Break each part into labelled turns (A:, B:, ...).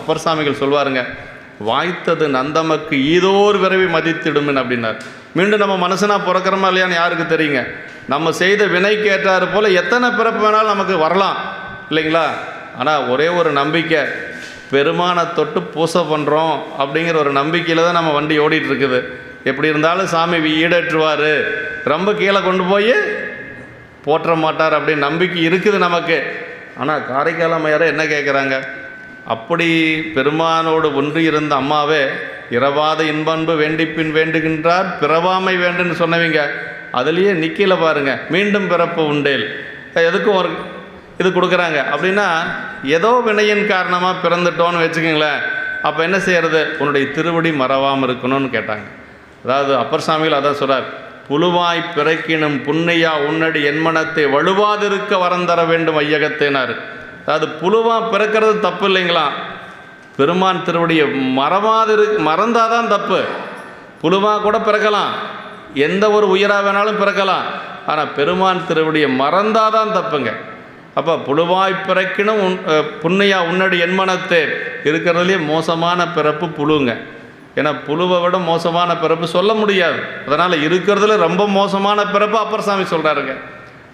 A: அப்பர் சாமிகள் சொல்வாருங்க வாய்த்தது நந்தமக்கு ஏதோர் விரைவி மதித்திடுமின் அப்படின்னார். மீண்டும் நம்ம மனுஷனா பிறக்கிறோமா இல்லையான்னு யாருக்கு தெரியுங்க? நம்ம செய்த வினை கேட்டார் போல் எத்தனை பிறப்பு வேணாலும் நமக்கு வரலாம் இல்லைங்களா? ஆனால் ஒரே ஒரு நம்பிக்கை பெருமானை தொட்டு பூசை பண்ணுறோம் அப்படிங்கிற ஒரு நம்பிக்கையில் தான் நம்ம வண்டி ஓடிட்டு இருக்குது எப்படி இருந்தாலும் சாமி ஈடேற்றுவார். ரொம்ப கீழே கொண்டு போய் போற்ற மாட்டார் அப்படின்னு நம்பிக்கை இருக்குது நமக்கு. ஆனால் காரைக்கால் அம்மையாரை என்ன கேட்குறாங்க அப்படி பெருமானோடு ஒன்று இருந்த அம்மாவே இரவாத இன்பன்பு வேண்டிப்பின் வேண்டுகின்றார் பிறவாமை வேண்டுன்னு சொன்னவங்க அதுலேயே நிக்கல பாருங்க மீண்டும் பிறப்பு உண்டேல். எதுக்கும் ஒரு இது கொடுக்குறாங்க. அப்படின்னா ஏதோ வினையின் காரணமாக பிறந்துட்டோன்னு வச்சுக்கோங்களேன் அப்போ என்ன செய்கிறது உன்னுடைய திருவடி மறவாமல் இருக்கணும்னு கேட்டாங்க. அதாவது அப்பர் சாமிகள் அதான் சொல்கிறார் புழுவாய் பிறக்கினும் புன்னையா உன்னடி என்மனத்தை வலுவாதிருக்க வரந்தர வேண்டும் ஐயகத்தினார். அதாவது புழுவாக பிறக்கிறது தப்பு இல்லைங்களா? பெருமான் திருவடியை மறவாதிரு மறந்தாதான் தப்பு. புழுவாக கூட பிறக்கலாம். எந்த ஒரு உயிராக வேணாலும் பிறக்கலாம். ஆனால் பெருமான் திருவடியை மறந்தாதான் தப்புங்க. அப்போ புழுவாய் பிறக்கினும் உன் புண்ணையா உன்னடி என்மனத்தே இருக்கிறதுலே மோசமான பிறப்பு புழுங்க. ஏன்னா புழுவை விட மோசமான பிறப்பு சொல்ல முடியாது. அதனால் இருக்கிறதுல ரொம்ப மோசமான பிறப்பு அப்பர் சாமி சொல்கிறாருங்க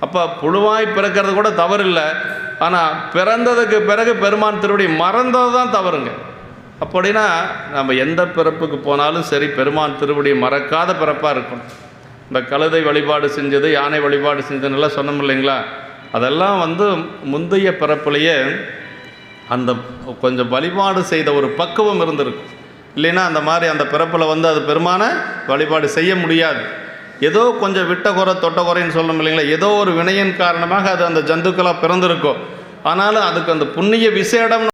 A: அப்போ புழுவாய் பிறக்கிறது கூட தவறு இல்லை ஆனால் பிறந்ததுக்கு பிறகு பெருமான் திருவடி மறந்தது தான் தவறுங்க. அப்படின்னா நம்ம எந்த பிறப்புக்கு போனாலும் சரி பெருமான் திருவடி மறக்காத பிறப்பாக இருக்கணும். இந்த கழுதை வழிபாடு செஞ்சது யானை வழிபாடு செஞ்சதுன்னெல்லாம் சொன்னோம் இல்லைங்களா? அதெல்லாம் வந்து முந்தைய பிறப்புலையே அந்த கொஞ்சம் வழிபாடு செய்த ஒரு பக்குவம் இருந்திருக்கும். இல்லைன்னா அந்த மாதிரி அந்த பிறப்பில் வந்து அது பெருமான வழிபாடு செய்ய முடியாது. ஏதோ கொஞ்சம் விட்ட குறை தொட்ட குறைன்னு சொல்லணும் இல்லைங்களா? ஏதோ ஒரு வினையின் காரணமாக அது அந்த ஜந்துக்களாக பிறந்திருக்கும். ஆனாலும் அதுக்கு அந்த புண்ணிய விசேடம்